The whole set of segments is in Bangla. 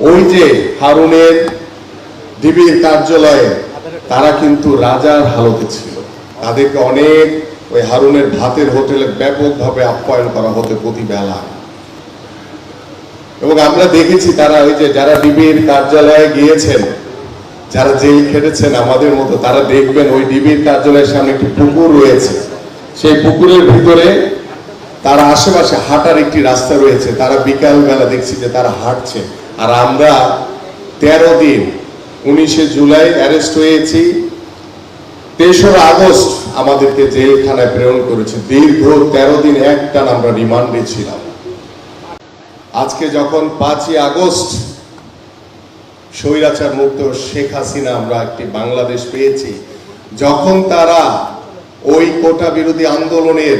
ওই যে হারুনের ডিবির কার্যালয়ে তারা কিন্তু রাজার হালতে ছিল। তাদেরকে অনেক ওই হারুনের ভাতের হোটেলে ব্যাপকভাবে আপ্যায়ন করা হতো প্রতি বেলা। এবং আমরা দেখেছি তারা ওই যে যারা ডিবির কার্যালয়ে গিয়েছেন, যারা জেল খেটেছেন আমাদের মতো, তারা দেখবেন ওই ডিবির কার্যালয়ের সামনে একটি পুকুর রয়েছে। সেই পুকুরের ভিতরে তারা আশেপাশে হাঁটার একটি রাস্তা রয়েছে। তারা বিকালবেলা দেখছি যে তারা হাঁটছে। আর আমরা তেরো দিন, উনিশে জুলাই অ্যারেস্ট হয়েছি। তেসরা আগস্ট আমাদেরকে জেলখানায় প্রেরণ করেছে। দীর্ঘ তেরো দিন একটান আমরা রিমান্ডে ছিলাম। আজকে যখন পাঁচই আগস্ট স্বৈরাচার মুক্ত শেখ হাসিনা আমরা একটি বাংলাদেশ পেয়েছি, যখন তারা ওই কোটা বিরোধী আন্দোলনের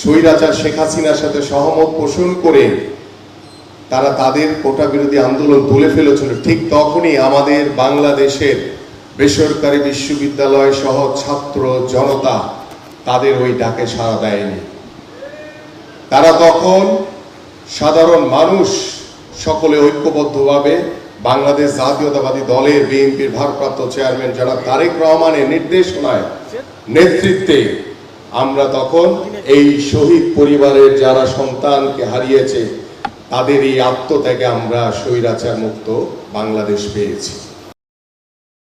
স্বৈরাচার শেখ হাসিনার সাথে সহমত পোষণ করে তারা তাদের কোটা বিরোধী আন্দোলন তুলে ফেলেছিল। ঠিক তখনই আমাদের বাংলাদেশের বেসরকারি বিশ্ববিদ্যালয় সহ ছাত্র জনতা তাদের ওই ডাকে সাড়া দেয়নি। তারা তখন সাধারণ মানুষ সকলে ঐক্যবদ্ধভাবে বাংলাদেশ জাতীয়তাবাদী দলের বিএনপির ভারপ্রাপ্ত চেয়ারম্যান জনাব তারেক রহমানের নির্দেশনায় নেতৃত্বে আমরা তখন এই শহীদ পরিবারের যারা সন্তানকে হারিয়েছে তাদের এই আত্মত্যাগে আমরা স্বৈরাচার মুক্ত বাংলাদেশ পেয়েছি।